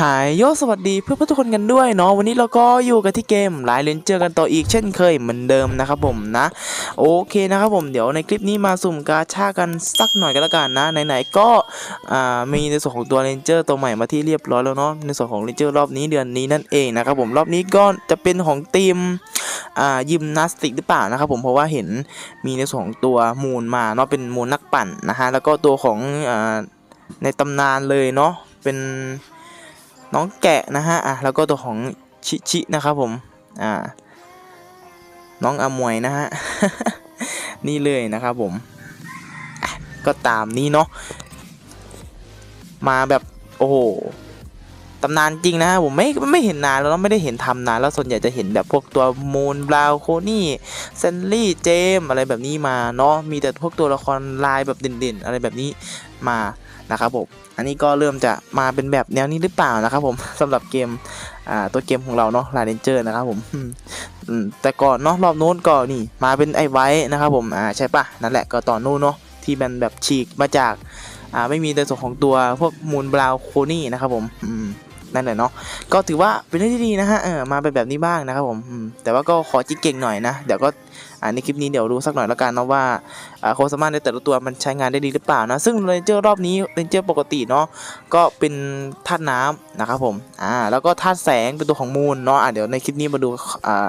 หายโยสวัสดีเพื่อนๆทุกคนกันด้วยเนาะวันนี้เราก็อยู่กันที่เกมไลน์เลนเจอร์กันต่ออีกเช่นเคยเหมือนเดิมนะครับผมนะ โอเคนะครับผมเดี๋ยวในคลิปนี้มาสุ่มกาชากันสักหน่อยกันละกันนะไหนๆก็มีในส่วนของตัวเลนเจอร์ตัวใหม่มาที่เรียบร้อยแล้วเนาะในส่วนของเลนเจอร์รอบนี้เดือนนี้นั่นเองนะครับผมรอบนี้ก็จะเป็นของทีมยิมนาสติกหรือเปล่านะครับผมเพราะว่าเห็นมีในส่วนของตัวมูลมาเนาะเป็นมูลนักปั่นนะฮะแล้วก็ตัวของอในตำนานเลยเนาะเป็น น้องแกะนะฮะอะแล้วก็ตัวของชิชินะครับผมอ่าน้องอมวยนะฮะนี่เลยนะครับผมก็ตามนี้เนาะมาแบบโอ้โหตำนานจริงนะฮะผมไม่ไม่เห็นนานแล้วไม่ได้เห็นทำนานแล้วส่วนใหญ่จะเห็นแบบพวกตัวมูนบราวโคนี่เซนลี่เจมอะไรแบบนี้มาเนาะมีแต่พวกตัวละครลายแบบเด่นๆ อะไรแบบนี้มา นะครับผมอันนี้ก็เริ่มจะมาเป็นแบบแนวนี้หรือเปล่านะครับผมสำหรับเกมตัวเกมของเราเนาะลายเรนเจอร์นะครับผมแต่ก่อนเนาะรอบโน้นก็นี่มาเป็นไอ้ไว้นะครับผมอ่าใช่ปะนั่นแหละก็ตอนนู้นเนาะที่มันแบบฉีกมาจากอ่าไม่มีในส่วนของตัวพวกมูนบราวโคนี่นะครับผมอืมนั่นแหละเนาะก็ถือว่าเป็นเรื่องที่ดีนะฮะเออมาเป็นแบบนี้บ้างนะครับผมอืมแต่ว่าก็ขอจิกเก่งหน่อยนะเดี๋ยวก็ อ่าในคลิปนี้เดี๋ยวดูสักหน่อยแล้วกันเนาะว่าอ่าความสามารถในแต่ละตัวมันใช้งานได้ดีหรือเปล่านะซึ่งเรนเจอร์รอบนี้เรนเจอร์ปกติเนาะก็เป็นธาตุน้ำนะครับผมอ่าแล้วก็ธาตุแสงเป็นตัวของมูลเนาะอ่าเดี๋ยวในคลิปนี้มาดูอ่า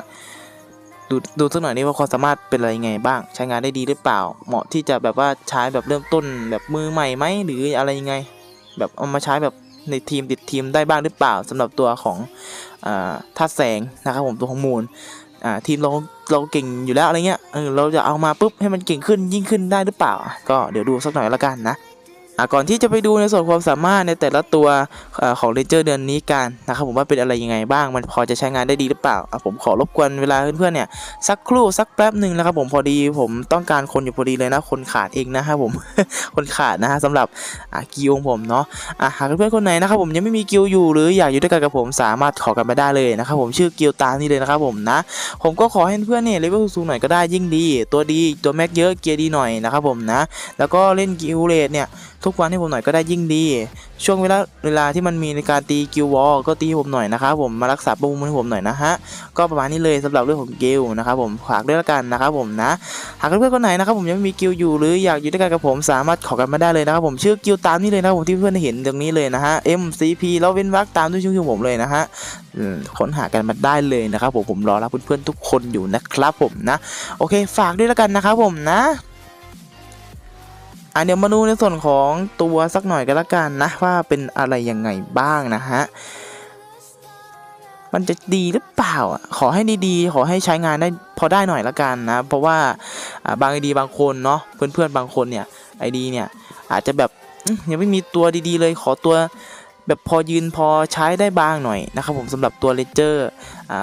ดูดูสักหน่อยนี่ว่าความสามารถเป็นอะไรยังไงบ้าง ใช้งานได้ดีหรือเปล่า เหมาะที่จะแบบว่าใช้แบบเริ่มต้นแบบมือใหม่ไหมหรืออะไรยังไง แบบเอามาใช้แบบในทีมติดทีมได้บ้างหรือเปล่าสำหรับตัวของอ่าธาตุแสงนะครับผมตัวของมูล อ่าทีมเราเราเก่งอยู่แล้วอะไรเงี้ยเออเราจะเอามาปุ๊บให้มันเก่งขึ้นยิ่งขึ้นได้หรือเปล่า ก็เดี๋ยวดูสักหน่อยละกันนะ ก่อนที่จะไปดูในส่วนความสามารถในแต่ละตัวอของเรนเจอร์เดือนนี้กันนะครับผมว่าเป็นอะไรยังไงบ้างมันพอจะใช้งานได้ดีหรือเปล่าผมขอรบกวนเวลาเพื่อนๆเนี่ยสักครู่สักแป๊บหนึ่งนะครับผมพอดีผมต้องการคนอยู่พอดีเลยนะคนขาดเองนะครับผมคนขาดนะฮะสำหรับกิวของผมเนาะหากเพื่อนๆคนไหนนะครับผมยังไม่มีกิวอยู่หรืออยากอยู่ด้วยกันกับผมสามารถขอกันมาได้เลยนะครับผมชื่อกิวตามนี่เลยนะครับผมนะ ผมก็ขอให้เพื่อนเนี่ยเลเวลสูงหน่อยก็ได้ยิ่งดี ตัวดีตัวแม็กเยอะเกียร์ดีหน่อยนะครับผมนะ แล้วก็เล่นกิวเลดเนี่ยทุกวันให้ผมหน่อยก็ได้ยิ่งดี ช่วงเวลาเวลาที่มันมีในการตีกิววอลก็ตีผมหน่อยนะครับผมมารักษาบูมให้ผมหน่อยนะฮะก็ประมาณนี้เลยสำหรับเรื่องของกิลนะครับผมฝากด้วยละกันนะครับผมนะ หากเพื่อนๆคนไหนนะครับผมยังไม่มีกิลอยู่หรืออยากอยู่ด้วยกันกับผมสามารถขอกันมาได้เลยนะครับผมชื่อกิลตามนี้เลยนะครับผมที่เพื่อนเห็นตรงนี้เลยนะฮะ MCP แล้วเว้นวรรคตามด้วยชื่อของผมเลยนะฮะค้นหากันมาได้เลยนะครับผมผมรอรับเพื่อนๆทุกคนอยู่นะครับผมนะ โอเค ฝากด้วยละกันนะครับผมนะ อะเดี๋ยวมาดูในส่วนของตัวสักหน่อยก็แล้วกันนะว่าเป็นอะไรยังไงบ้างนะฮะมันจะดีหรือเปล่าอะขอให้ดีๆ ขอให้ใช้งานได้พอได้หน่อยละกันนะ เพราะว่าบางไอดีบางคนเนาะเพื่อนๆบางคนเนี่ยไอดีเนี่ยอาจจะแบบยังไม่มีตัวดีๆเลยขอตัว แบบพอยืนพอใช้ได้บ้างหน่อยนะครับผมสำหรับตัวเลเจอร์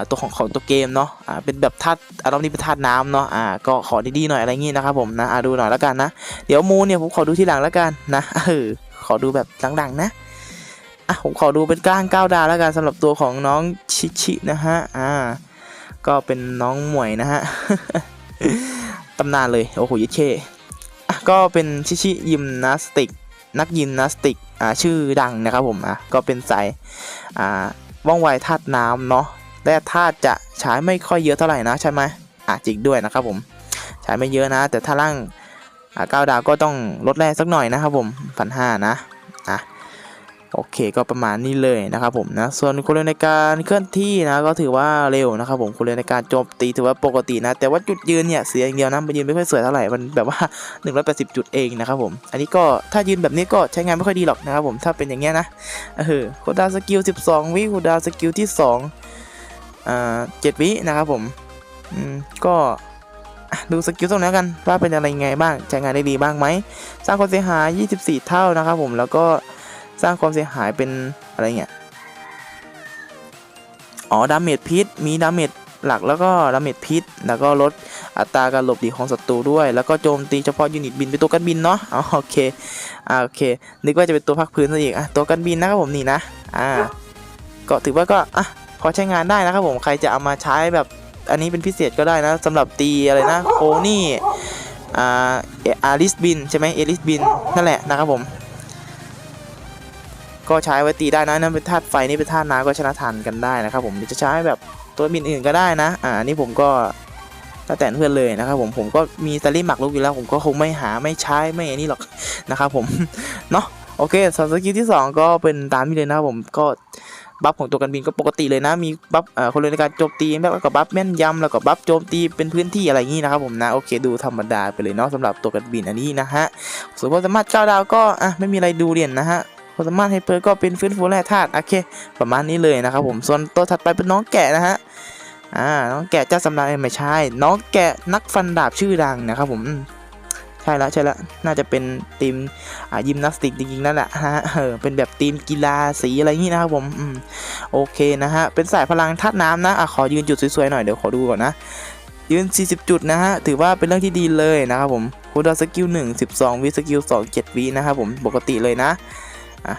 ตัวของของตัวเกมเนาะเป็นแบบธาตุอารมณ์นี้เป็นธาตุน้ำเนาะอ่าก็ขอดีๆหน่อยอะไรงี้นะครับผมนะดูหน่อยและกันนะ เดี๋ยวมูเนี่ยผมขอดูที่หลังและกันนะเออขอดูแบบดังๆนะอะผมขอดูเป็นก้างก้าวดาวแล้วกันสำหรับตัวของน้องชิชินะฮะอ่าก็เป็นน้องหมวยนะฮะตำนานเลยโอ้โหยิเช่ก็เป็นชิชิยิมนาสติก นักยิมนาสติก ชื่อดังนะครับผมอะก็เป็นสายอ่าว่องไวธาตุน้ำเนาะแร่ธาตุจะใช้ไม่ค่อยเยอะเท่าไหร่นะใช่ไหมอะจริงด้วยนะครับผมใช้ไม่เยอะนะ แต่ถ้าร่างอ่าก้าวดาวก็ต้องลดแร่สักหน่อยนะครับผมพันห้านะอะ โอเคก็ประมาณนี้เลยนะครับผมนะส่วนคุณเรนในการเคลื่อนที่นะก็ถือว่าเร็วนะครับผมคุณเรนในการโจมตีถือว่าปกตินะ แต่ว่าจุดยืนเนี่ยเสียอย่างเดียวนะมันยืนไม่ค่อยสวยเท่าไหร่มันแบบว่า 180 จุดเองนะครับผมอันนี้ก็ถ้ายืนแบบนี้ก็ใช้งานไม่ค่อยดีหรอกนะครับผมถ้าเป็นอย่างเงี้ยนะเออคูดาสกิล 12 วิคูดาสกิลที่2อ่า7วินะครับผมอืมก็ดูสกิลตรงนี้กันว่าเป็นอะไรยังไงบ้างใช้งานได้ดีบ้างไหมสร้างความเสียหาย 24 เท่านะครับผมแล้วก็ สร้างความเสียหายเป็นอะไรเงี้ย อ๋อ ดาเมจพิษ มีดาเมจหลักแล้วก็ดาเมจพิษ แล้วก็ลดอัตราการหลบหลีกของศัตรูด้วย แล้วก็โจมตีเฉพาะยูนิตบินเป็นตัวกันบินเนาะอ๋อโอเค อ่าโอเค นึกว่าจะเป็นตัวพักพื้นซะอีก อะ ตัวกันบินนะครับผมนี่นะ อ่า ก็ถือว่าก็ อะ พอใช้งานได้นะครับผม ใครจะเอามาใช้แบบ อันนี้เป็นพิเศษก็ได้นะสำหรับตีอะไรนะ โคนี่อ่าอาริสบินใช่ไหมเอลิสบินนั่นแหละนะครับผม ก็ใช้ไว้ตีได้นะนั่นเป็นธาตุไฟนี่เป็นธาตุน้ำก็ชนะทานกันได้นะครับผมจะใช้แบบตัวบินอื่นก็ได้นะอ่านี่ผมก็แล้วแต่เพื่อนเลยนะครับผมผมก็มีสลิมหมักลูกอยู่แล้ว ผมก็คงไม่หาไม่ใช้ไม่อันนี้หรอกนะครับผมเนาะโอเคสำสกิลที่สองก็เป็นตามนี้เลยนะครับผมก็บัฟของตัวกันบินก็ปกติเลยนะ มีบัฟเอ่อคนเลยในการโจมตีแล้วก็บัฟแม่นยำแล้วก็บัฟโจมตีเป็นพื้นที่อะไรอย่างนี้นะครับผมนะโอเคดูธรรมดาไปเลยเนาะสำหรับตัวกันบินอันนี้นะฮะส่วนความสามารถเก้าดาวก็อะไม่มีอะไรดูเด่นนะฮะ ความสามารถไฮเปอร์ก็เป็นฟื้นฟูแร่ธาตุโอเค ประมาณนี้เลยนะครับผมส่วนตัวถัดไปเป็นน้องแกะนะฮะอ่าน้องแกะเจ้าสำราญไม่ใช่ น้องแกะนักฟันดาบชื่อดังนะครับผมใช่แล้วใช่แล้วน่าจะเป็นทีมอ่ายิมนาสติกจริงๆนั่นแหละฮะเออเป็นแบบทีมกีฬาสีอะไรอย่างนี้นะครับผมอืมโอเคนะฮะเป็นสายพลังธาตุน้ำนะอะขอยืนจุดสวยๆหน่อยเดี๋ยวขอดูก่อนนะยืน 40 จุดนะฮะ ถือว่าเป็นเรื่องที่ดีเลยนะครับผมคูดาวสกิล1 12 วิสกิล2 7 วินะครับผม ปกติเลยนะ อะ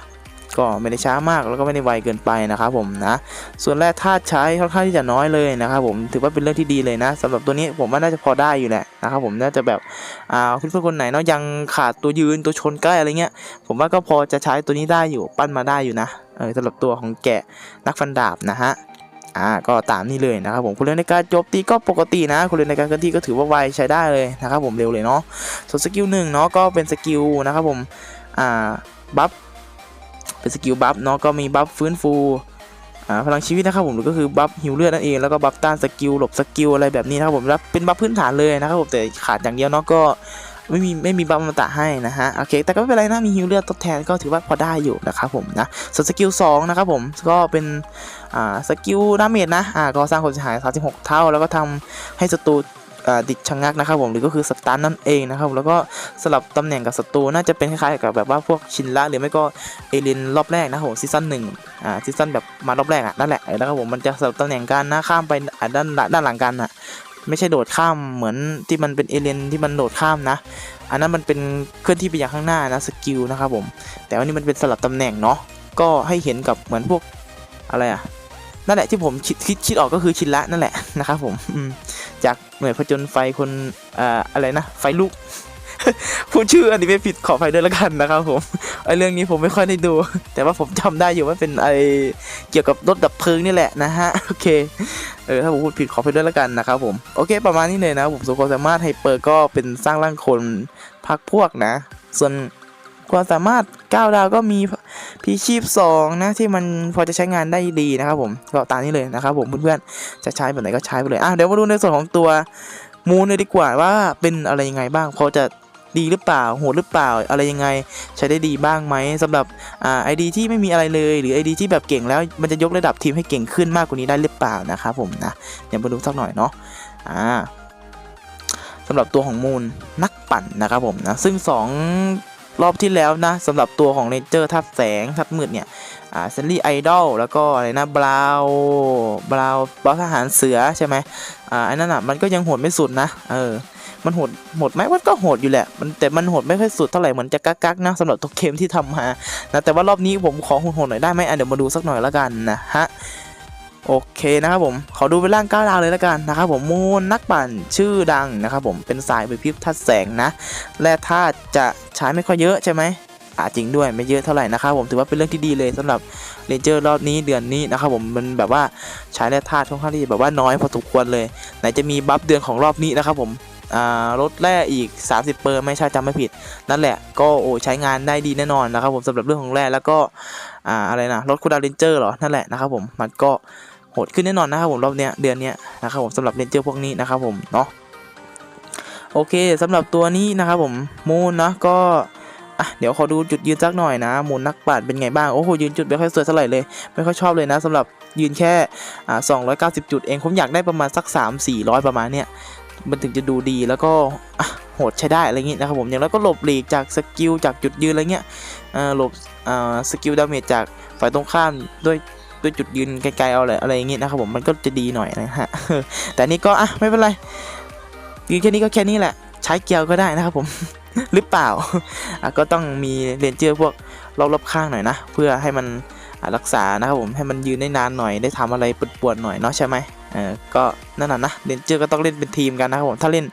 ก็ไม่ได้ช้ามากแล้วก็ไม่ได้ไวเกินไปนะครับผมนะ ส่วนแรกธาตุใช้ค่อนข้างที่จะน้อยเลยนะครับผมถือว่าเป็นเรื่องที่ดีเลยนะสำหรับตัวนี้ผมว่าน่าจะพอได้อยู่แหละนะครับผมน่าจะแบบอ่าเพื่อนคนไหนเนาะยังขาดตัวยืนตัวชนใกล้อะไรเงี้ย ผมว่าก็พอจะใช้ตัวนี้ได้อยู่ปั้นมาได้อยู่นะเออสำหรับตัวของแกะนักฟันดาบนะฮะอ่าก็ตามนี้เลยนะครับผมคุณเล่นในการโจมตีก็ปกตินะคุณเล่นในการเคลื่อนที่ก็ถือว่าไวใช้ได้เลยนะครับผมเร็วเลยเนาะส่วนสกิลหนึ่งเนาะก็เป็นสกิลนะครับผมอ่าบัฟ เป็นสกิลบัฟเนาะก็มีบัฟฟื้นฟูพลังชีวิตนะครับผมก็คือบัฟฮิวเลือดนั่นเองแล้วก็บัฟต้านสกิลหลบสกิลอะไรแบบนี้นะครับผมแล้วเป็นบัฟพื้นฐานเลยนะครับผมแต่ขาดอย่างเดียวเนาะก็ไม่มีไม่มีบัฟอมตะให้นะฮะโอเค แต่ก็ไม่เป็นไรนะมีฮิวเลือดทดแทนก็ถือว่าพอได้อยู่นะครับผมนะส่วนสกิล2นะครับผมก็เป็นอ่าสกิลดาเมจนะอ่าก็สร้างความเสียหาย36 เท่า แล้วก็ทำให้ศัตรู ดิดชะงักนะครับผมหรือก็คือสตันนั่นเองนะครับแล้วก็สลับตำแหน่งกับศัตรูน่าจะเป็นคล้ายๆกับแบบว่าพวกชินละหรือไม่ก็เอเลนรอบแรกนะครับผมซีซั่นหนึ่งอ่าซีซั่นแบบมารอบแรกอะนั่นแหละแล้วครับผมมันจะสลับตำแหน่งกันนะข้ามไปอ่าด้านด้านหลังกันอะไม่ใช่โดดข้ามเหมือนที่มันเป็นเอเลนที่มันโดดข้ามนะ อันนั้นมันเป็นเคลื่อนที่ไปอย่างข้างหน้านะสกิลนะครับผม แต่ว่านี่มันเป็นสลับตำแหน่งเนาะ ก็ให้เห็นกับเหมือนพวกอะไรอะนั่นแหละที่ผมคิดคิดคิดออกก็คือชินละนั่นแหละนะครับผมอืม จากหน่วยผจญไฟคนอ่าอะไรนะ ไฟลุกพูดชื่ออันนี้ไม่ผิดขออภัยด้วยละกันนะครับผมไอเรื่องนี้ผมไม่ค่อยได้ดู แต่ว่าผมจำได้อยู่ว่าเป็นไอเกี่ยวกับรถดับเพลิงนี่แหละนะฮะโอเคเออถ้าผมพูดผิดขออภัยด้วยละกันนะครับผมโอเค ประมาณนี้เลยนะผมส่วนความสามารถไฮเปอร์ก็เป็นสร้างร่างคนพักพวกนะ ส่วนความสามารถ9ดาวก็มี พีชีพ2นะที่มันพอจะใช้งานได้ดีนะครับผมก็ตามนี้เลยนะครับผมเพื่อนๆจะใช้แบบไหนก็ใช้ไปเลยอะเดี๋ยวมาดูในส่วนของตัวมูนเลยดีกว่าว่าเป็นอะไรยังไงบ้างพอจะดีหรือเปล่าโหดหรือเปล่าอะไรยังไงใช้ได้ดีบ้างไหมสำหรับอ่าไอดีที่ไม่มีอะไรเลยหรือไอดีที่แบบเก่งแล้วมันจะยกระดับทีมให้เก่งขึ้นมากกว่านี้ได้หรือเปล่านะครับผมนะเดี๋ยวมาดูสักหน่อยเนาะอ่าสำหรับตัวของมูนนักปั่นนะครับผมนะซึ่งสอง รอบที่แล้วนะสำหรับตัวของเรนเจอร์ทับแสงทับมืดเนี่ยอ่าเซนลี่ไอดอลแล้วก็อะไรนะบราวบราวบอสทหารเสือใช่ไหมอ่าอันนั้นอะมันก็ยังโหดไม่สุดนะเออมันโหดโหดไหมมันก็โหดอยู่แหละมันแต่มันโหดไม่ค่อยสุดเท่าไหร่เหมือนจะกักกักๆนะสำหรับตัวเกมที่ทำมานะแต่ว่ารอบนี้ผมขอโหดๆหน่อยได้ไหมอะเดี๋ยวมาดูสักหน่อยล้วกันนะฮะ โอเคนะครับผมขอดูเป็นร่างก้าวดาวเลยแล้วกันนะครับผมมูนนักปั่นชื่อดังนะครับผมเป็นสายไปพิบทัดแสงนะและธาตุจะใช้ไม่ค่อยเยอะใช่ไหมอาจริงด้วยไม่เยอะเท่าไหร่นะครับผมถือว่าเป็นเรื่องที่ดีเลยสำหรับเลนเจอร์รอบนี้เดือนนี้นะครับผมมันแบบว่าใช้แร่ธาตุค่อนข้างที่แบบว่าน้อยพอสมควรเลยไหนจะมีบัฟเดือนของรอบนี้นะครับผม ลดแร่อีก 30 เปอร์ไม่ใช่จำไม่ผิด นั่นแหละก็โอ้ใช้งานได้ดีแน่นอนนะครับผมสำหรับเรื่องของแร่แล้วก็อ่าอะไรนะลดคูดาวเรนเจอร์เหรอนั่นแหละนะครับผมมันก็โหดขึ้นแน่นอนนะครับผมรอบเนี้ยเดือนเนี้ยนะครับผมสำหรับเรนเจอร์พวกนี้นะครับผมเนาะโอเคสำหรับตัวนี้นะครับผมมูนนะก็อะเดี๋ยวขอดูจุดยืนสักหน่อยนะมูนนักปราดเป็นไงบ้าง โอ้โหยืนจุดไม่ค่อยสวยเท่าไหร่เลย ไม่ค่อยชอบเลยนะสำหรับยืนแค่อ่า290 จุดเองผมอยากได้ประมาณสัก 3 400 ประมาณเนี้ย มันถึงจะดูดีแล้วก็โหดใช้ได้อะไรเงี้ยนะครับผมอย่างแล้วก็หลบหลีกจากสกิลจากจุดยืนอะไรเงี้ยหลบสกิลดาเมจจากฝ่ายตรงข้ามด้วยด้วยจุดยืนไกลๆเอาอะไรอะไรอย่างเงี้ยนะครับผมมันก็จะดีหน่อยนะฮะแต่นี่ก็อะไม่เป็นไรยืนแค่นี้ก็แค่นี้แหละ ใช้เกียวก็ได้นะครับผมหรือเปล่าก็ต้องมีเรนเจอร์พวกรอบๆข้างหน่อยนะ เพื่อให้มันรักษานะครับผมให้มันยืนได้นานหน่อยได้ทำอะไรปวดๆหน่อยเนาะใช่ไหม เออก็นั่นน่ะนะเรนเจอร์ก็ต้องเล่นเป็นทีมกันนะครับผมถ้าเล่น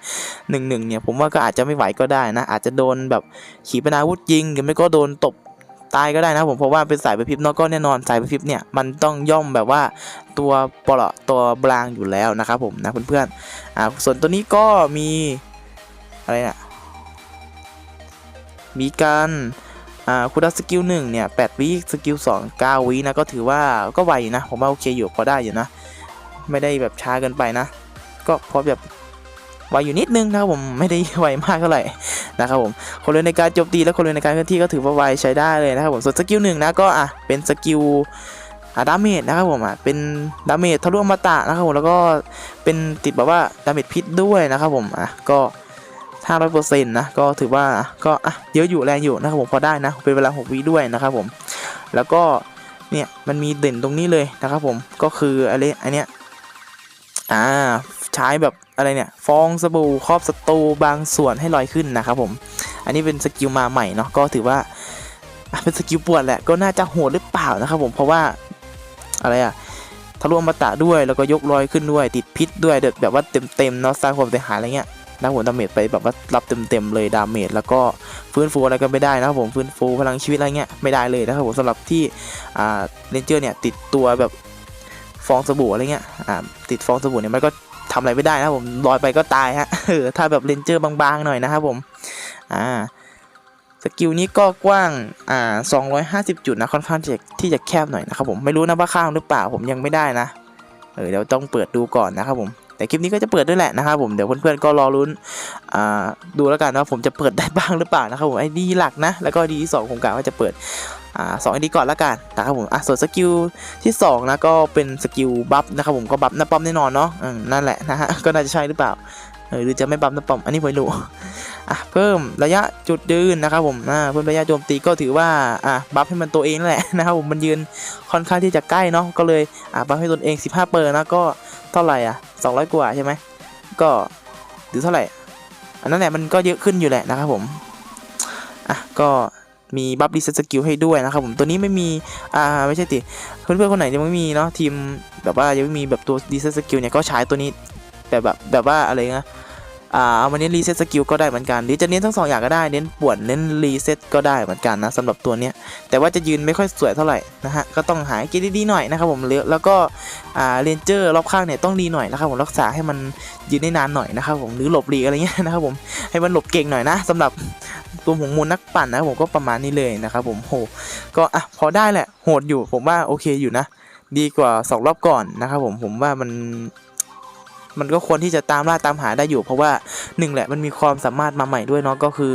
หนึ่งหนึ่งเนี่ยผมว่าก็อาจจะไม่ไหวก็ได้นะ อาจจะโดนแบบขีปนาวุธยิงหรือไม่ก็โดนตบตายก็ได้นะผมเพราะว่าเป็นสายไปพิบนาะก็แน่นอนสายไปพิบเนี่ยมันต้องย่อมแบบว่าตัวปลาะตัวบลางอยู่แล้วนะครับผมนะเพื่อนๆอ่าส่วนตัวนี้ก็มีอะไรนะมีการอ่าคูดัสกิลหนึ่งเนี่ยแปดวิสกิลสองเก้าวินะก็ถือว่าก็ไวนะผมว่าโอเคอยู่พอได้อยู่นะ ไม่ได้แบบช้าเกินไปนะ ก็พอแบบไวอยู่นิดนึงนะครับผมไม่ได้ไวมากเท่าไหร่นะครับผมคนเลยในการโจมตีและคนเลยในการเคลื่อนที่ก็ถือว่าไวใช้ได้เลยนะครับผมส่วนสกิลหนึ่งนะก็อะเป็นสกิลอะดาเมจนะครับผมอะเป็นดาเมจทะลุอมตะนะครับผมแล้วก็เป็นติดแบบว่าดาเมจพิษด้วยนะครับผมอะก็500%นะก็ถือว่าก็อะเยอะอยู่แรงอยู่นะครับผมพอได้นะเป็นเวลา6วิด้วยนะครับผมแล้วก็เนี่ยมันมีเด่นตรงนี้เลยนะครับผมก็คืออะไรอันเนี้ย อ่าใช้แบบอะไรเนี่ยฟองสบู่ครอบศัตรูบางส่วนให้ลอยขึ้นนะครับผม อันนี้เป็นสกิลมาใหม่เนาะก็ถือว่าเป็นสกิลปวดแหละก็น่าจะโหดหรือเปล่านะครับผมเพราะว่าอะไรอะทะลุอมาตะด้วยแล้วก็ยกลอยขึ้นด้วย ติดพิษด้วยแบบแบบว่าเต็มๆเนาะสร้างความเสียหายอะไรเงี้ยนะผมดาเมจไปแบบว่ารับเต็มๆเลยดาเมจแล้วก็ฟื้นฟูอะไรก็ไม่ได้นะครับผมฟื้นฟูพลังชีวิตอะไรเงี้ยไม่ได้เลยนะครับผมสำหรับที่อ่าเลนเจอร์เนี่ยติดตัวแบบ ฟองสบู่อะไรเงี้ยอ่าติดฟองสบู่เนี่ยมันก็ทำอะไรไม่ได้นะผมลอยไปก็ตายฮะเออถ้าแบบเลนเจอร์บางๆหน่อยนะครับผมอ่าสกิลนี้ก็กว้างอ่า250 จุดนะค่อนข้างที่จะที่จะแคบหน่อยนะครับผมไม่รู้นะว่าข้างหรือเปล่าผมยังไม่ได้นะเออเดี๋ยวต้องเปิดดูก่อนนะครับผมแต่คลิปนี้ก็จะเปิดด้วยแหละนะครับผมเดี๋ยวเพื่อนๆก็รอลุ้นอ่าดูแล้วกันว่าผมจะเปิดได้บ้างหรือเปล่านะครับผมไอดีหลักนะแล้วก็ดีที่สองผมกะว่าจะเปิด อ่าสองไอดีก่อนละกันนะครับผมอะส่วนสกิลที่สองนะก็เป็นสกิลบัฟนะครับผมก็บัฟหน้าป้อมแน่นอนเนาะอืมนั่นแหละนะฮะก็น่าจะใช่หรือเปล่าเออหรือจะไม่บัฟหน้าป้อมอันนี้ไม่รู้อะเพิ่มระยะจุดยืนนะครับผมอ่าเพิ่มระยะโจมตีก็ถือว่าอะบัฟให้มันตัวเองแหละนะครับผมมันยืนค่อนข้างที่จะใกล้เนาะก็เลยอะบัฟให้ตนเอง 15 เปอร์นะก็เท่าไหร่อะ200 กว่าใช่ไหมก็หรือเท่าไหร่อันนั้นแหละมันก็เยอะขึ้นอยู่แหละนะครับผมอะก็ มีบัฟดีเซสกิลให้ด้วยนะครับผมตัวนี้ไม่มีอ่าไม่ใช่ติเพื่อนๆคนไหนยังไม่มีเนาะทีมแบบว่ายังไม่มีแบบตัวดีเซสกิลเนี่ยก็ใช้ตัวนี้แบบแบบแบบว่าอะไรนะ อ่าเอามาเน้นรีเซ็ตสกิลก็ได้เหมือนกัน หรือจะเน้นทั้งสองอย่างก็ได้ เน้นป่วนเน้นรีเซ็ตก็ได้เหมือนกันนะสำหรับตัวเนี้ย แต่ว่าจะยืนไม่ค่อยสวยเท่าไหร่นะฮะ ก็ต้องหายกินดีๆหน่อยนะครับผมแล้วแล้วก็อ่าเรนเจอร์รอบข้างเนี่ยต้องรีหน่อยนะครับผมรักษาให้มันยืนได้นานหน่อยนะครับผมหรือหลบหลีอะไรเงี้ยนะครับผมให้มันหลบเก่งหน่อยนะสำหรับตัวหงมูลนักปั่นนะผมก็ประมาณนี้เลยนะครับผมโหก็อะพอได้แหละโหดอยู่ผมว่าโอเคอยู่นะ ดีกว่าสองรอบก่อนนะครับผมผมว่ามัน มันก็ควรที่จะตามล่าตามหาได้อยู่ เพราะว่าหนึ่งแหละมันมีความสามารถมาใหม่ด้วยเนาะก็คือ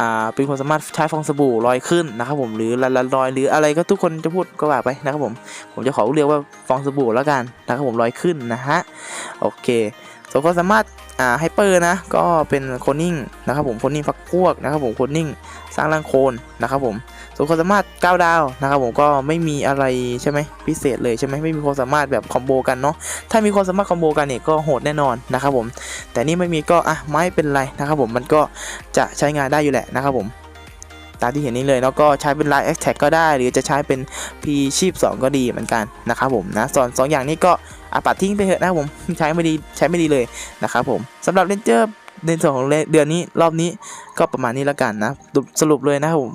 อ่าเป็นความสามารถใช้ฟองสบู่ลอยขึ้นนะครับผมหรือละละลอยหรืออะไรก็ทุกคนจะพูดก็ว่าไปนะครับผมผมจะขอเรียกว่าฟองสบู่แล้วกันนะครับผมลอยขึ้นนะฮะโอเค ส่วนความสามารถอ่าไฮเปอร์นะก็เป็นโคนิ่งนะครับผมโคนิ่งพักพวกนะครับผมโคนิ่งสร้างร่างโคนนะครับผมส่วนความสามารถ9ดาวนะครับผมก็ไม่มีอะไรใช่ไหมพิเศษเลยใช่ไหมไม่มีความสามารถแบบคอมโบกันเนาะถ้ามีความสามารถคอมโบกันเนี่ยก็โหดแน่นอนนะครับผมแต่นี่ไม่มีก็อะไม่เป็นไรนะครับผมมันก็จะใช้งานได้อยู่แหละนะครับผมตามที่เห็นนี้เลยแล้วก็ใช้เป็นไลน์แอคแท็กก็ได้ หรือจะใช้เป็น P ชีพ2ก็ดีเหมือนกันนะครับผมนะส่วนสองอย่างนี้ก็ อาปัดทิ้งไปเถอะนะผมใช้ไม่ดีใช้ไม่ดีเลยนะครับผมสำหรับเลนเจอร์ในส่วนของเดือนนี้รอบนี้ก็ประมาณนี้แล้วกันนะสรุปเลยนะครับผม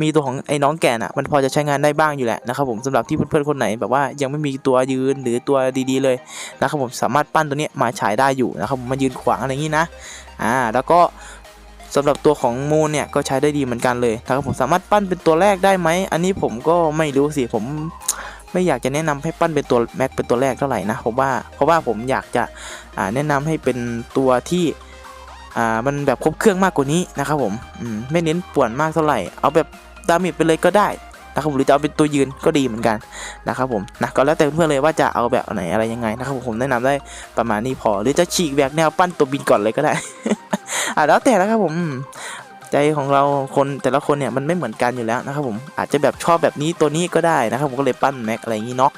มีตัวของไอ้น้องแก่น่ะมันพอจะใช้งานได้บ้างอยู่แหละนะครับผมสำหรับที่เพื่อนๆคนไหนแบบว่ายังไม่มีตัวยืนหรือตัวดีๆเลยนะครับผมสามารถปั้นตัวนี้มาฉายได้อยู่นะครับผมมายืนขวางอะไรอย่างนี้นะอ่าแล้วก็สำหรับตัวของมูนเนี่ยก็ใช้ได้ดีเหมือนกันเลยนะครับผมสามารถปั้นเป็นตัวแรกได้ไหมอันนี้ผมก็ไม่รู้สิผม ไม่อยากจะแนะนำให้ปั้นเป็นตัวแม็กเป็นตัวแรกเท่าไหร่นะผมว่าเพราะว่าผมอยากจะแนะนำให้เป็นตัวที่มันแบบครบเครื่องมากกว่านี้นะครับผมมไม่เน้นป่วนมากเท่าไหร่ เอาแบบดาเมจไปเลยก็ได้นะครับผมหรือจะเอาเป็นตัวยืนก็ดีเหมือนกันนะครับผมนะก็แล้วแต่เพื่อนเลยว่าจะเอาแบบไหนอะไรยังไงนะครับผมแนะนำได้ประมาณนี้พอ หรือจะฉีกแบกแนวปั้นตัวบินก่อนเลยก็ได้อ่าแล้วแต่แล้วครับผม ใจของเราคนแต่ละคนเนี่ยมันไม่เหมือนกันอยู่แล้วนะครับผมอาจจะแบบชอบแบบนี้ตัวนี้ก็ได้นะครับผมก็เลยปั้นแม็กอะไรอย่างนี้เนาะ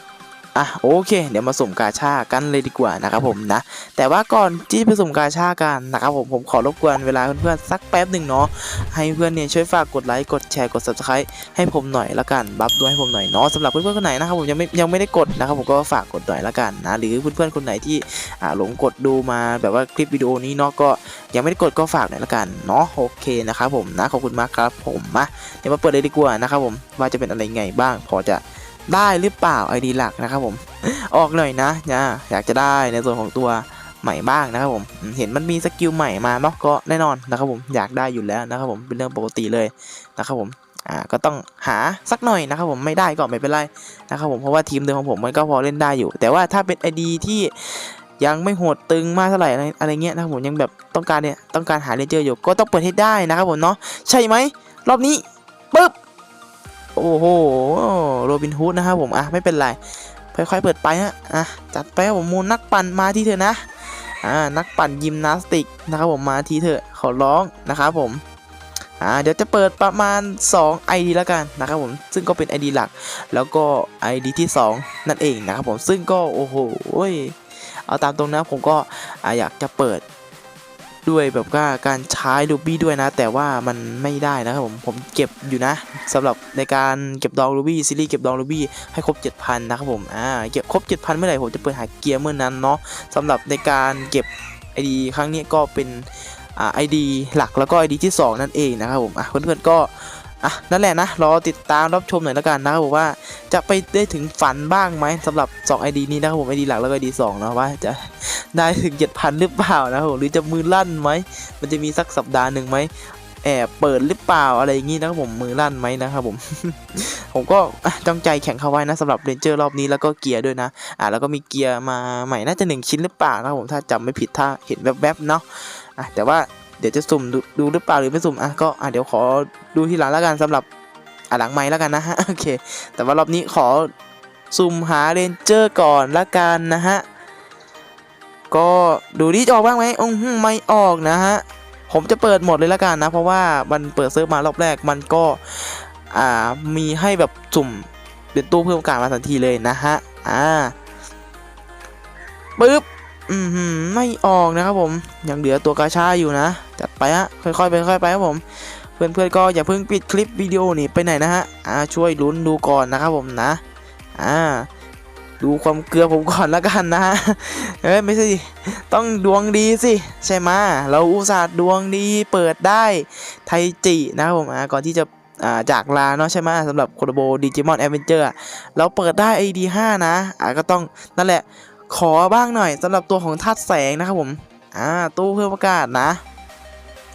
อะโอเค เดี๋ยวมาสุ่มกาชากันเลยดีกว่านะครับผมนะ แต่ว่าก่อนที่ไปสุ่มกาชากันนะครับผมผมขอรบกวนเวลาเพื่อนๆสักแป๊บหนึ่งเนาะให้เพื่อนเนี่ยช่วยฝากกดไลค์กดแชร์กด subscribe ให้ผมหน่อยละกันบัฟด้วยให้ผมหน่อยเนาะสำหรับเพื่อนๆคนไหนนะครับผมยังไม่ยังไม่ได้กดนะครับผมก็ฝากกดหน่อยละกันนะหรือเพื่อนๆคนไหนที่อ่าหลงกดดูมาแบบว่าคลิปวิดีโอนี้เนาะก็ยังไม่ได้กดก็ฝากหน่อยละกันเนาะโอเคนะครับผมนะขอบคุณมากครับผมมาเดี๋ยวมาเปิดเลยดีกว่านะครับผมว่าจะเป็นอะไรไงบ้างพอจะ ได้หรือเปล่า ID หลักนะครับผม ออกหน่อยนะนะอยากจะได้ในส่วนของตัวใหม่บ้างนะครับผมเห็นมันมีสกิลใหม่มาเนาะก็แน่นอนนะครับผมอยากได้อยู่แล้วนะครับผมเป็นเรื่องปกติเลยนะครับผมอ่าก็ต้องหาสักหน่อยนะครับผมไม่ได้ก็ไม่เป็นไรนะครับผมเพราะว่าทีมเดิมของผมมันก็พอเล่นได้อยู่ แต่ว่าถ้าเป็น ID ที่ยังไม่โหดตึงมากเท่าไหร่อะไรเงี้ยนะครับผมยังแบบต้องการเนี่ยต้องการหาเลนเจอร์อยู่ก็ต้องเปิดให้ได้นะครับผมเนาะใช่ไหมรอบนี้ปึ๊บ โอ้โหโรบินฮูดนะครับผมอะไม่เป็นไรค่อยๆเปิดไปฮะอะจัดไปครับผมมูลนักปั่นมาที่เถอะนะอ่านักปั่นยิมนาสติกนะครับผมมาทีเถอะขอร้องนะครับผมอ่าเดี๋ยวจะเปิดประมาณ 2 ID แล้วกันนะครับผมซึ่งก็เป็น ID หลัก แล้วก็ ID ที่ 2 นั่นเองนะครับผมซึ่งก็โอ้โหเอาตามตรงนะผมก็อ่าอยากจะเปิด ด้วยแบบว่าการใช้ลูบี้ด้วยนะ แต่ว่ามันไม่ได้นะครับผม ผมเก็บอยู่นะสำหรับในการเก็บดองลูบี้ซีรีส์เก็บดองลูบี้ให้ครบ 7,000 นะครับผม อ่า เก็บครบ 7,000 เมื่อไหร่ผมจะเปิดหาเกียร์เมื่อนั้นเนาะสำหรับในการเก็บไอดีครั้งนี้ก็เป็นอ่า ID หลักแล้วก็ไอดีที่ 2 นั่นเองนะครับผม อะเพื่อนๆก็ อะนั่นแหละนะรอติดตามรับชมหน่อยแล้วกันนะครับผมว่าจะไปได้ถึงฝันบ้างไหมสำหรับ 2 ID นี้นะครับผม ID หลักแล้วก็ ID 2นะว่าจะได้ถึง 7,000 หรือเปล่านะครับผมหรือจะมือลั่นไหมมันจะมีสักสัปดาห์หนึ่งไหมแอบเปิดหรือเปล่าอะไรอย่างงี้นะครับผมมือลั่นไหมนะครับผม ผมก็อะจ้องใจแข่งเข้าไว้นะสำหรับเรนเจอร์รอบนี้แล้วก็เกียร์ด้วยนะ อะแล้วก็มีเกียร์มาใหม่น่าจะหนึ่งชิ้นหรือเปล่านะครับผมถ้าจำไม่ผิดถ้าเห็นแวบๆเนาะอะแต่ว่า เดี๋ยวจะสุ่มดูดูหรือเปล่าหรือไม่สุ่มอะก็อะเดี๋ยวขอดูทีหลังแล้วกันสำหรับอะหลังไม้แล้วกันนะฮะโอเค แต่ว่ารอบนี้ขอสุ่มหาเรนเจอร์ก่อนละกันนะฮะก็ดูดิจะออกบ้างไหมอือหือไม่ออกนะฮะผมจะเปิดหมดเลยละกันนะ เพราะว่ามันเปิดเซิร์ฟมารอบแรกมันก็อ่ามีให้แบบสุ่มเป็นตู้เพิ่มโอกาสมาทันทีเลยนะฮะอ่าปึ๊บ อือหือไม่ออกนะครับผมยังเหลือตัวกาชาอยู่นะจัดไปฮะค่อยๆไปค่อยๆไปครับผม เพื่อนๆก็อย่าเพิ่งปิดคลิปวิดีโอนี้ไปไหนนะฮะอ่าช่วยลุ้นดูก่อนนะครับผมนะอ่าดูความเกลือผมก่อนละกันนะเอ้ยไม่ใช่ดิต้องดวงดีสิใช่ไหมเราอุตส่าห์ดวงดีเปิดได้ไทจินะครับผมอ่าก่อนที่จะาจากลาเนาะใช่ไหมสำหรับโคโดโบดิจิมอนแอดเวนเจอร์เราเปิดได้ AD 5นะอ่าก็ต้องนั่นแหละ ขอบ้างหน่อยสำหรับตัวของธาตุแสงนะครับผมอ่าตู้เพื่อประกาศนะ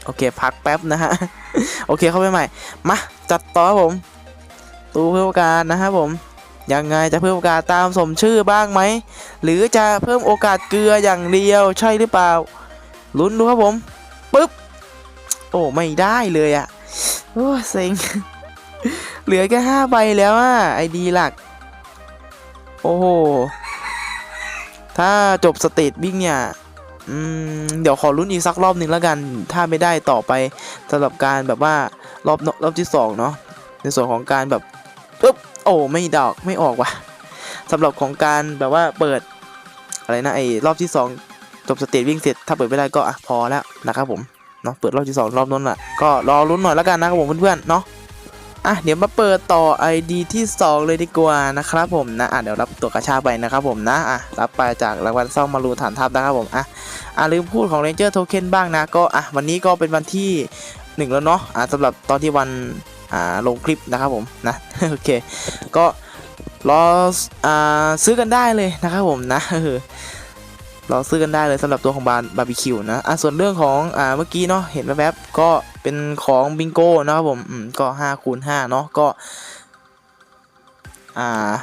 โอเคพักแป๊บนะฮะโอเคเข้าไปใหม่มาจัดต่อครับผม ตู้เพื่อประกาศนะครับผมยังไงจะเพิ่มโอกาสตามสมชื่อบ้างไหม หรือจะเพิ่มโอกาสเกลืออย่างเดียวใช่หรือเปล่า ลุ้นดูครับผมปึ๊บ โอ้ ไม่ได้เลยอะ่ะ โอ้เซ็ง เหลือแค่ห้าใบแล้วอะไอดีหลัก โอ้โห ถ้าจบสเตจวิ่งเนี่ยเดี๋ยวขอลุ้นอีกสักรอบหนึ่งแล้วกัน ถ้าไม่ได้ต่อไปสำหรับการแบบว่ารอบรอบที่สองเนาะในส่วนของการแบบปึ๊บโอ้ไม่ดอกไม่ออกว่ะสำหรับของการแบบว่าเปิดอะไรนะไอ้รอบที่2จบสเตจวิ่งเสร็จถ้าเปิดไม่ได้ก็อะพอแล้วนะครับผมเนาะเปิดรอบที่2รอบนั้นอะก็รอลุ้นหน่อยแล้วกันนะครับผมเพื่อนๆเนาะ อะเดี๋ยวมาเปิดต่อ ID ที่ 2 เลยดีกว่านะครับผมนะอะเดี๋ยวรับตัวกระชาไปนะครับผมนะอะรับไปจากรางวัลซ่อมมารูฐานทัพนะครับผมอะอะลืมพูดของ Ranger Token บ้างนะก็อะวันนี้ก็เป็นวันที่ 1 แล้วเนาะอะสำหรับตอนที่วันอ่าลงคลิปนะครับผมนะโอเคก็รออ่าซื้อกันได้เลยนะครับผมนะเออรอซื้อกันได้เลยสำหรับตัวของบาร์บาร์บีคิวนะอะส่วนเรื่องของอ่าเมื่อกี้เนาะเห็นแวบๆก็ เป็นของบิงโก้นะครับผมอืมก็5คูณ5เนาะก็ อ่า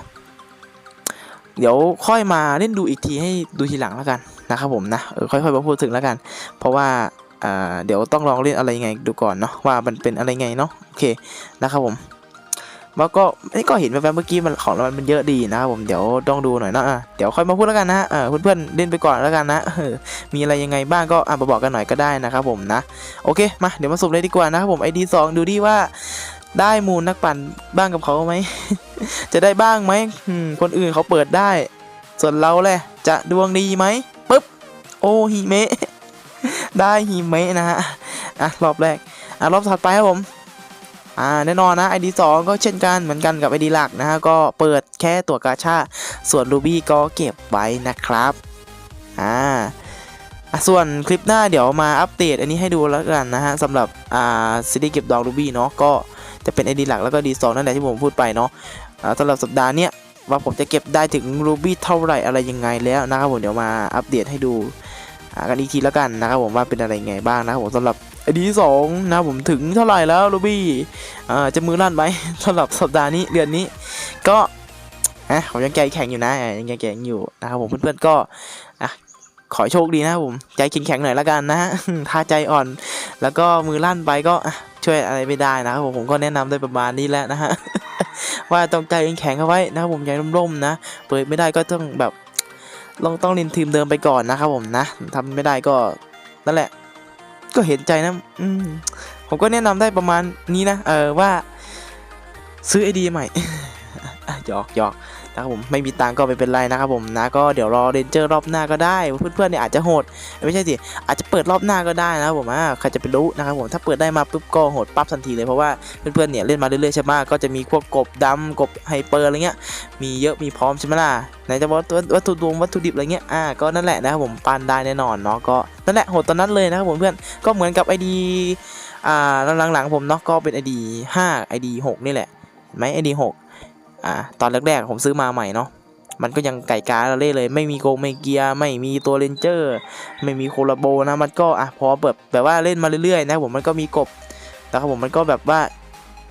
เดี๋ยวค่อยมาเล่นดูอีกทีให้ดูทีหลังแล้วกันนะครับผมนะเออค่อยๆมาพูดถึงแล้วกัน เพราะว่าเดี๋ยวต้องลองเล่นอะไรไงดูก่อนเนาะว่ามันเป็นอะไรไงเนาะโอเคนะครับผม แล้วก็นี่ก็เห็นแวบๆเมื่อกี้มันของรางวัลมันเยอะดีนะครับผมเดี๋ยวต้องดูหน่อยนะะเดี๋ยวค่อยมาพูดแล้วกันนะเออเพื่อนๆเล่นไปก่อนแล้วกันนะเออมีอะไรยังไงบ้างก็อะมาบอกกันหน่อยก็ได้นะครับผมนะโอเคมาเดี๋ยวมาสุ่มเลยดีกว่านะครับผม ID 2ดูดิว่าได้มูลนักปั่นบ้างกับเขาไหม จะได้บ้างไหม คนอื่นเขาเปิดได้ ส่วนเราแหละ จะดวงดีไหมปึ๊บ โอ้ฮิเมะ ได้ฮิเมะนะฮะ อะ รอบแรก อะ รอบถัดไปครับผม อ่าแน่นอนนะ ID 2 ก็เช่นกันเหมือนกันกับ ID หลักนะฮะก็เปิดแค่ตัวกาชาส่วน Ruby ก็เก็บไว้นะครับอ่าส่วนคลิปหน้าเดี๋ยวมาอัปเดตอันนี้ให้ดูแล้วกันนะฮะสำหรับอ่าซีรีส์เก็บดอกรูบี้เนาะก็จะเป็น ID หลักแล้วก็ D2 นั่นแหละที่ผมพูดไปเนาะสำหรับสัปดาห์เนี้ยว่าผมจะเก็บได้ถึงรูบี้เท่าไหร่อะไรยังไงแล้วนะครับผมเดี๋ยวมาอัปเดตให้ดูกันอีกทีแล้วกันนะครับผมว่าเป็นอะไรไงบ้างนะครับผมสำหรับ ID 2นะผมถึงเท่าไหร่แล้วรูบี้อ่าจะมือลั่นไหมสำหรับสัปดาห์นี้เดือนนี้ ก็อะผมยังใจแข็งอยู่นะยังใจแข็งอยู่นะครับผมเพื่อนๆก็อะขอโชคดีนะผมใจแข็งๆหน่อยละกันนะฮะถ้าใจอ่อน แล้วก็มือลั่นไปก็ช่วยอะไรไม่ได้นะครับผมผมก็แนะนำได้ประมาณนี้แหละนะฮะว่าต้องใจแข็งๆเอาไว้นะครับผมใจร่มๆนะเปิดไม่ได้ก็ต้องแบบลองต้องเล่นทีมเดิมไปก่อนนะครับผมนะทำไม่ได้ก็นั่นแหละ ก็เห็นใจนะอืมผมก็แนะนำได้ประมาณนี้นะ เออว่า ซื้อไอดีใหม่หยอกหยอก นะครับผมไม่มีตังก็ไม่เป็นไรนะครับผมนะก็เดี๋ยวรอเรนเจอร์รอบหน้าก็ได้ เพื่อนๆเนี่ยอาจจะโหดไม่ใช่สิอาจจะเปิดรอบหน้าก็ได้นะครับผมอ่าใครจะไปรู้นะครับผมถ้าเปิดได้มาปุ๊บก็โหดปั๊บทันทีเลยเพราะว่าเพื่อนๆเนี่ยเล่นมาเรื่อยๆใช่ไหมก็จะมีพวกกบดำกบไฮเปอร์อะไรเงี้ยมีเยอะมีพร้อมใช่ไหมล่ะไหนจะวัตถุวัตถุดวงวัตถุดิบอะไรเงี้ยอ่าก็นั่นแหละนะครับผมปานได้แน่นอนเนาะก็นั่นแหละโหดตอนนั้นเลยนะครับผมเพื่อนก็เหมือนกับไอดีอ่าหลังๆผมเนาะก็เป็นไอดีห้าไอดีหกนี่แหละไหมไอดีหก อ่าตอนแรกๆผมซื้อมาใหม่เนาะมันก็ยังไก่กาละเล่เลย ไม่มีโกไม่เกียไม่มีตัวเรนเจอร์ ไม่มีโคลาโบนะมันก็อะพอแบบแบบว่าเล่นมาเรื่อยๆนะผมมันก็มีกบแต่ครับผมมันก็แบบว่า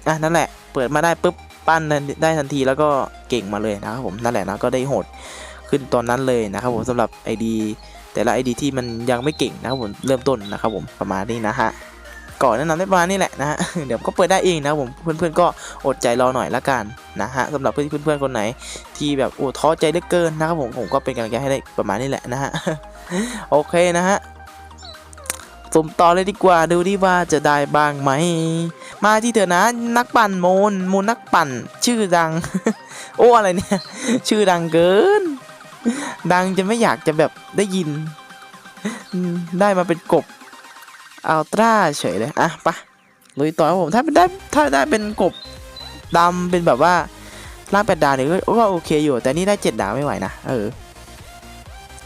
อะนั่นแหละ เปิดมาได้ปุ๊บปั้นได้ทันทีแล้วก็เก่งมาเลยนะครับผมนั่นแหละนะก็ได้โหดขึ้นตอนนั้นเลยนะครับผมสำหรับ ID แต่ละ ID ที่มันยังไม่เก่งนะครับผมเริ่มต้นนะครับผมประมาณนี้นะฮะ ก่อนแนะนำได้ประมาณนี้แหละนะฮะเดี๋ยวก็เปิดได้เองนะผมเพื่อนๆก็อดใจรอหน่อยละกันนะฮะสำหรับเพื่อนๆคนไหน ที่แบบโอ้ท้อใจเหลือเกินนะครับผมผมก็เป็นกำลังใจให้ได้ประมาณนี้แหละนะฮะโอเคนะฮะสุ่มต่อเลยดีกว่าดูดิว่าจะได้บ้างไหม มาที่เถอะนะนักปั่นโมนโมนนักปั่น ชื่อดัง โอ้อะไรเนี่ย ชื่อดังเกิน ดังจะไม่อยากจะแบบได้ยิน ได้มาเป็นกบ อัลตร้าเฉยเลยอะไปะลุยต่อครับผมถ้าเป็นได้ถ้าได้เป็นกบดำเป็นแบบว่าล่างแปดดาวเนี่ยก็โอเคอยู่ แต่นี่ได้เจ็ดดาวไม่ไหวนะเออ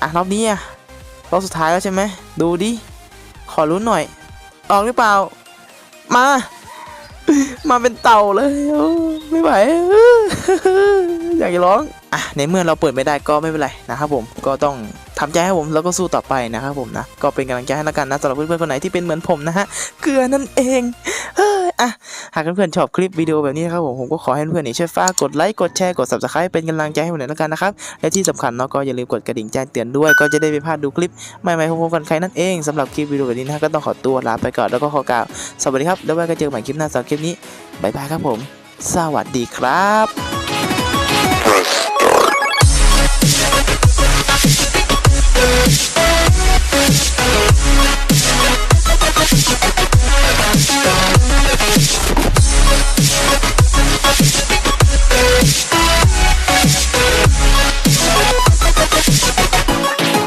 อะรอบนี้อะรอบสุดท้ายแล้วใช่ไหมดูดิขอรู้นหน่อย ออกหรือเปล่า มา มาเป็นเต่าเลยไม่ไหวอยากจะร้อง อะในเมื่อเราเปิดไม่ได้ก็ไม่เป็นไรนะครับผมก็ต้องทำใจให้ผมแล้วก็สู้ต่อไปนะครับผมนะก็เป็นกำลังใจให้แล้วกันนะสำหรับเพื่อนๆคนไหนที่เป็นเหมือนผมนะฮะเกลือนั่นเองเฮ้ยอะหากเพื่อนๆชอบคลิปวิดีโอแบบนี้นะครับผมผมก็ขอให้เพื่อนๆช่วยฝากกดไลค์กดแชร์กด subscribe เป็นกำลังใจให้ผมหน่อยแล้วกันนะครับและที่สำคัญเนาะก็อย่าลืมกดกระดิ่งแจ้งเตือนด้วย ก็จะได้ไม่พลาดดูคลิปใหม่ๆของผมกันใครนั่นเองสำหรับคลิปวิดีโอแบบนี้นะก็ต้องขอตัวลาไปก่อนแล้วก็ขอกล่าวสวัสดีครับแล้วไว้กันเจอกันใหม่คลิปหน้าสำหรับคลิปนี้บ๊ายบายครับผม สวัสดีครับ